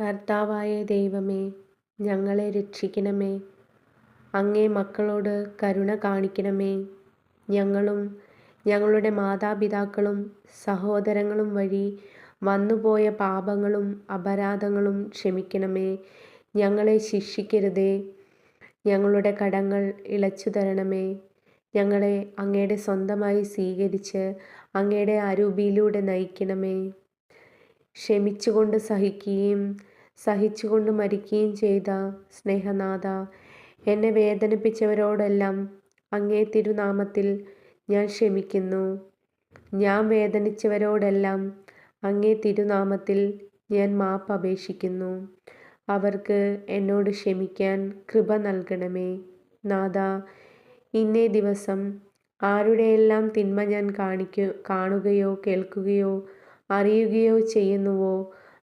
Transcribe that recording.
കർത്താവായ ദൈവമേ ഞങ്ങളെ രക്ഷിക്കണമേ. അങ്ങേ മക്കളോട് കരുണ കാണിക്കണമേ. ഞങ്ങളും ഞങ്ങളുടെ മാതാപിതാക്കളും സഹോദരങ്ങളും വഴി വന്നുപോയ പാപങ്ങളും അപരാധങ്ങളും ക്ഷമിക്കണമേ. ഞങ്ങളെ ശിക്ഷിക്കരുതേ. ഞങ്ങളുടെ കടങ്ങൾ ഇളച്ചു തരണമേ. ഞങ്ങളെ അങ്ങയുടെ സ്വന്തമായി സ്വീകരിച്ച് അങ്ങയുടെ അരൂപിയിലൂടെ നയിക്കണമേ. ക്ഷമിച്ചുകൊണ്ട് സഹിക്കുകയും സഹിച്ചുകൊണ്ട് മരിക്കുകയും ചെയ്ത സ്നേഹനാഥ എന്നെ വേദനിപ്പിച്ചവരോടെല്ലാം അങ്ങേ തിരുനാമത്തിൽ ഞാൻ ക്ഷമിക്കുന്നു. ഞാൻ വേദനിച്ചവരോടെല്ലാം അങ്ങേ തിരുനാമത്തിൽ ഞാൻ മാപ്പ് അപേക്ഷിക്കുന്നു. അവർക്ക് എന്നോട് ക്ഷമിക്കാൻ കൃപ നൽകണമേ. നാഥ ഇന്നേ ദിവസം ആരുടെയെല്ലാം തിന്മ ഞാൻ കാണിക്കു കാണുകയോ കേൾക്കുകയോ അറിയുകയോ ചെയ്യുന്നുവോ?